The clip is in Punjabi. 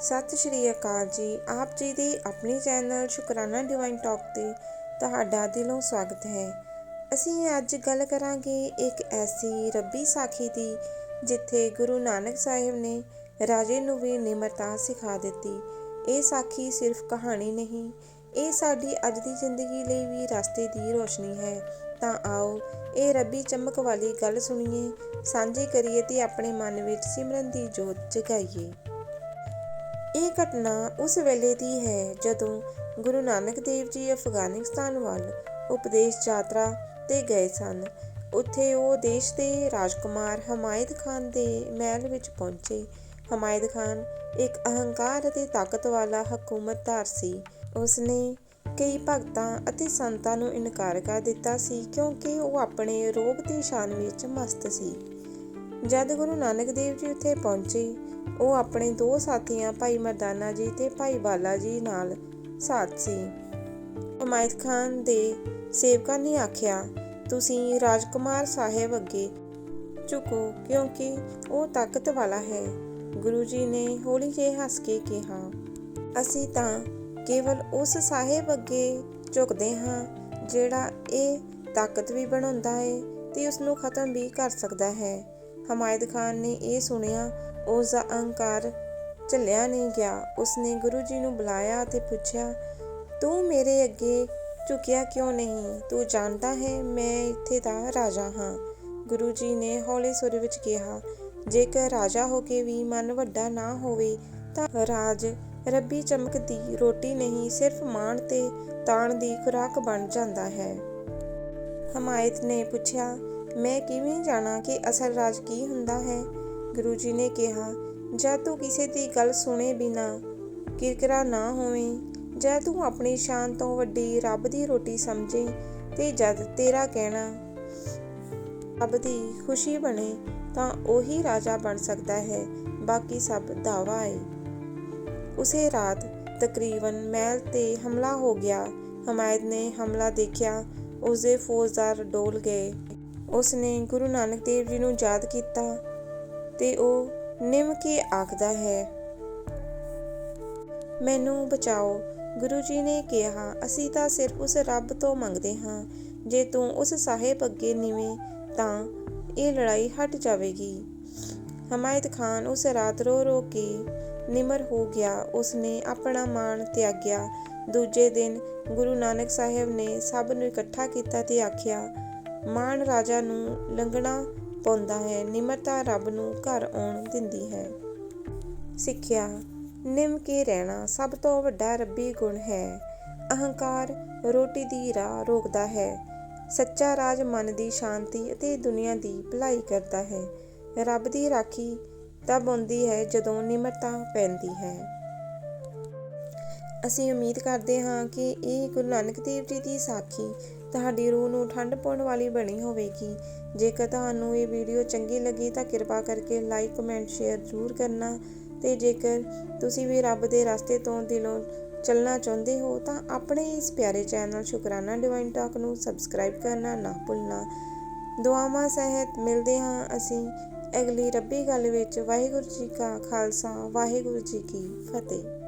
ਸਤਿ ਸ਼੍ਰੀ ਅਕਾਲ ਜੀ। ਆਪ ਜੀ ਦੇ ਆਪਣੇ ਚੈਨਲ ਸ਼ੁਕਰਾਨਾ ਡਿਵਾਈਨ ਟਾਕ ਤੇ ਤੁਹਾਡਾ ਦਿਲੋਂ ਸਵਾਗਤ ਹੈ। ਅਸੀਂ ਅੱਜ ਗੱਲ ਕਰਾਂਗੇ ਇੱਕ ਐਸੀ ਰੱਬੀ ਸਾਖੀ ਦੀ, ਜਿੱਥੇ ਗੁਰੂ ਨਾਨਕ ਸਾਹਿਬ ਨੇ ਰਾਜੇ ਨੂੰ ਵੀ ਨਿਮਰਤਾ ਸਿਖਾ ਦਿੱਤੀ। ਇਹ ਸਾਖੀ ਸਿਰਫ ਕਹਾਣੀ ਨਹੀਂ, ਇਹ ਸਾਡੀ ਅੱਜ ਦੀ ਜ਼ਿੰਦਗੀ ਲਈ ਵੀ ਰਸਤੇ ਦੀ ਰੋਸ਼ਨੀ ਹੈ। ਤਾਂ ਆਓ ਇਹ ਰੱਬੀ ਚਮਕ ਵਾਲੀ ਗੱਲ ਸੁਣੀਏ, ਸਾਂਝੀ ਕਰੀਏ ਤੇ ਆਪਣੇ ਮਨ ਵਿੱਚ ਸਿਮਰਨ ਦੀ ਜੋਤ ਜਗਾਈਏ। ਇਹ ਘਟਨਾ ਉਸ ਵੇਲੇ ਦੀ ਹੈ ਜਦੋਂ ਗੁਰੂ ਨਾਨਕ ਦੇਵ ਜੀ ਅਫਗਾਨਿਸਤਾਨ ਵੱਲ ਉਪਦੇਸ਼ ਯਾਤਰਾ ਤੇ ਗਏ ਸਨ। ਉੱਥੇ ਉਹ ਦੇਸ਼ ਦੇ ਰਾਜਕੁਮਾਰ ਹਮਾਇਤ ਖਾਨ ਦੇ ਮਹਿਲ ਵਿੱਚ ਪਹੁੰਚੇ। ਹਮਾਇਤ ਖਾਨ ਇੱਕ ਅਹੰਕਾਰ ਅਤੇ ਤਾਕਤ ਵਾਲਾ ਹਕੂਮਤਦਾਰ ਸੀ। ਉਸਨੇ ਕਈ ਭਗਤਾਂ ਅਤੇ ਸੰਤਾਂ ਨੂੰ ਇਨਕਾਰ ਕਰ ਦਿੱਤਾ ਸੀ ਕਿਉਂਕਿ ਉਹ ਆਪਣੇ ਰੋਗ ਦੀ ਸ਼ਾਨ ਵਿੱਚ ਮਸਤ ਸੀ। ਜਦ ਗੁਰੂ ਨਾਨਕ ਦੇਵ ਜੀ ਉੱਥੇ ਪਹੁੰਚੇ, ਉਹ ਆਪਣੇ ਦੋ ਸਾਥੀਆਂ, ਭਾਈ ਮਰਦਾਨਾ ਜੀ ਤੇ ਭਾਈ ਬਾਲਾ ਜੀ ਨਾਲ ਸਾਥ ਸੀ। ਹਮਾਇਤ ਖਾਨ ਦੇ ਸੇਵਕਾਂ ਨੇ ਆਖਿਆ, ਤੁਸੀਂ ਰਾਜਕੁਮਾਰ ਸਾਹਿਬ ਅੱਗੇ ਝੁਕੋ, ਕਿਉਂਕਿ ਉਹ ਤਾਕਤ ਵਾਲਾ ਹੈ। ਗੁਰੂ ਜੀ ਨੇ ਹੌਲੀ ਜਿਹੇ ਹੱਸ ਕੇ ਕਿਹਾ, ਅਸੀਂ ਤਾਂ ਕੇਵਲ ਉਸ ਸਾਹਿਬ ਅੱਗੇ ਝੁਕਦੇ ਹਾਂ, ਜਿਹੜਾ ਇਹ ਤਾਕਤ ਵੀ ਬਣਾਉਂਦਾ ਹੈ ਤੇ ਉਸ ਨੂੰ ਖਤਮ ਵੀ ਕਰ ਸਕਦਾ ਹੈ। ਹਮਾਇਤ ਖਾਨ ਨੇ ਇਹ ਸੁਣਿਆ ਉਸ ਦਾ ਅਹੰਕਾਰ ਝੱਲਿਆ ਨਹੀਂ ਗਿਆ। ਉਸਨੇ ਗੁਰੂ ਜੀ ਨੂੰ ਬੁਲਾਇਆ ਅਤੇ ਪੁੱਛਿਆ, ਤੂੰ ਮੇਰੇ ਅੱਗੇ ਝੁਕਿਆ ਕਿਉਂ ਨਹੀਂ? ਤੂੰ ਜਾਣਦਾ ਹੈ, ਮੈਂ ਇੱਥੇ ਦਾ ਰਾਜਾ ਹਾਂ। ਗੁਰੂ ਜੀ ਨੇ ਹੌਲੇ ਸੁਰ ਵਿੱਚ ਕਿਹਾ, ਜੇਕਰ ਰਾਜਾ ਹੋ ਕੇ ਵੀ ਮਨ ਵੱਡਾ ਨਾ ਹੋਵੇ, ਤਾਂ ਰਾਜ ਰੱਬੀ ਚਮਕ ਦੀ ਰੋਟੀ ਨਹੀਂ, ਸਿਰਫ ਮਾਣ ਤੇ ਤਾਣ ਦੀ ਖੁਰਾਕ ਬਣ ਜਾਂਦਾ ਹੈ। ਹਮਾਇਤ ਨੇ ਪੁੱਛਿਆ ਮੈਂ ਕਿਵੇਂ ਜਾਣਾ ਕਿ ਅਸਲ ਰਾਜ ਕੀ ਹੁੰਦਾ ਹੈ? ਗੁਰੂ ਜੀ ਨੇ ਕਿਹਾ ਜਦ ਤੂੰ ਕਿਸੇ ਦੀ ਗੱਲ ਸੁਣੇ ਬਿਨਾ ਕਿਰਕਰਾ ਨਾ ਹੋਵੇਂ। ਜਦ ਤੂੰ ਆਪਣੀ ਸ਼ਾਨ ਤੋਂ ਵੱਡੀ ਰੱਬ ਦੀ ਰੋਟੀ ਸਮਝੇ ਤੇ ਜਦ ਤੇਰਾ ਕਹਿਣਾ ਰੱਬ ਦੀ ਖੁਸ਼ੀ ਬਣੇ ਤਾਂ ਉਹੀ ਰਾਜਾ ਬਣ ਸਕਦਾ ਹੈ। ਬਾਕੀ ਸਭ ਦਾਵਾ ਹੈ ਉਸੇ ਰਾਤ ਤਕਰੀਬਨ ਮਹਿਲ ਤੇ ਹਮਲਾ ਹੋ ਗਿਆ। ਹਮਾਇਤ ਨੇ ਹਮਲਾ ਦੇਖਿਆ। ਉਸਦੇ ਫੌਜਦਾਰ ਡੋਲ ਗਏ। ਉਸਨੇ ਗੁਰੂ ਨਾਨਕ ਦੇਵ ਜੀ ਨੂੰ ਯਾਦ ਕੀਤਾ ਤੇ ਉਹ ਨਿਮ ਕੇ ਆਖਦਾ ਹੈ, ਮੈਨੂੰ ਬਚਾਓ। ਗੁਰੂ ਜੀ ਨੇ ਕਿਹਾ, ਅਸੀਂ ਤਾਂ ਸਿਰਫ ਉਸ ਰੱਬ ਤੋਂ ਮੰਗਦੇ ਹਾਂ। ਜੇ ਤੂੰ ਉਸ ਸਾਹਿਬ ਅੱਗੇ ਨਿਵੇਂ ਤਾਂ ਇਹ ਲੜਾਈ ਹਟ ਜਾਵੇਗੀ। ਹਮਾਇਤ ਖਾਨ ਉਸ ਰਾਤ ਰੋ ਰੋ ਕੇ ਨਿਮਰ ਹੋ ਗਿਆ। ਉਸਨੇ ਆਪਣਾ ਮਾਣ ਤਿਆਗਿਆ। ਦੂਜੇ ਦਿਨ ਗੁਰੂ ਨਾਨਕ ਸਾਹਿਬ ਨੇ ਸਭ ਨੂੰ ਇਕੱਠਾ ਕੀਤਾ ਤੇ ਆਖਿਆ ਮਾਣ ਰਾਜਾ ਨੂੰ ਲੰਘਣਾ ਪਾਉਂਦਾ ਹੈ, ਨਿਮਰਤਾ ਰੱਬ ਨੂੰ ਘਰ ਆਉਣ ਦਿੰਦੀ ਹੈ। ਸਿੱਖਿਆ, ਨਿਮ ਕੇ ਰਹਿਣਾ ਸਭ ਤੋਂ ਵੱਡਾ ਰੱਬੀ ਗੁਣ ਹੈ। ਅਹੰਕਾਰ ਰੋਟੀ ਦੀ ਰਾਹ ਰੋਕਦਾ ਹੈ। ਸੱਚਾ ਰਾਜ ਮਨ ਦੀ ਸ਼ਾਂਤੀ ਅਤੇ ਦੁਨੀਆ ਦੀ ਭਲਾਈ ਕਰਦਾ ਹੈ। ਰੱਬ ਦੀ ਰਾਖੀ ਤਬ ਹੁੰਦੀ ਹੈ ਜਦੋਂ ਨਿਮਰਤਾ ਪੈਂਦੀ ਹੈ। ਅਸੀਂ ਉਮੀਦ ਕਰਦੇ ਹਾਂ ਕਿ ਇਹ ਗੁਰੂ ਨਾਨਕ ਦੇਵ ਜੀ ਦੀ ਸਾਖੀ ਤੁਹਾਡੀ ਰੂਹ ਨੂੰ ਠੰਡ ਪਾਉਣ ਵਾਲੀ ਬਣੀ ਹੋਵੇਗੀ। ਜੇਕਰ ਤੁਹਾਨੂੰ ਇਹ ਵੀਡੀਓ ਚੰਗੀ ਲੱਗੀ ਤਾਂ ਕਿਰਪਾ ਕਰਕੇ ਲਾਈਕ, ਕਮੈਂਟ, ਸ਼ੇਅਰ ਜ਼ਰੂਰ ਕਰਨਾ। ਤੇ ਜੇਕਰ ਤੁਸੀਂ ਵੀ ਰੱਬ ਦੇ ਰਸਤੇ ਤੋਂ ਦਿਲੋਂ ਚੱਲਣਾ ਚਾਹੁੰਦੇ ਹੋ ਤਾਂ ਆਪਣੇ ਇਸ ਪਿਆਰੇ ਚੈਨਲ ਸ਼ੁਕਰਾਨਾ ਡਿਵਾਈਨ ਟਾਕ ਨੂੰ ਸਬਸਕ੍ਰਾਈਬ ਕਰਨਾ ਨਾ ਭੁੱਲਣਾ। ਦੁਆਵਾਂ ਸਹਿਤ ਮਿਲਦੇ ਹਾਂ ਅਸੀਂ ਅਗਲੀ ਰੱਬੀ ਗੱਲ ਵਿੱਚ। ਵਾਹਿਗੁਰੂ ਜੀ ਕਾ ਖਾਲਸਾ, ਵਾਹਿਗੁਰੂ ਜੀ ਕੀ ਫਤਿਹ।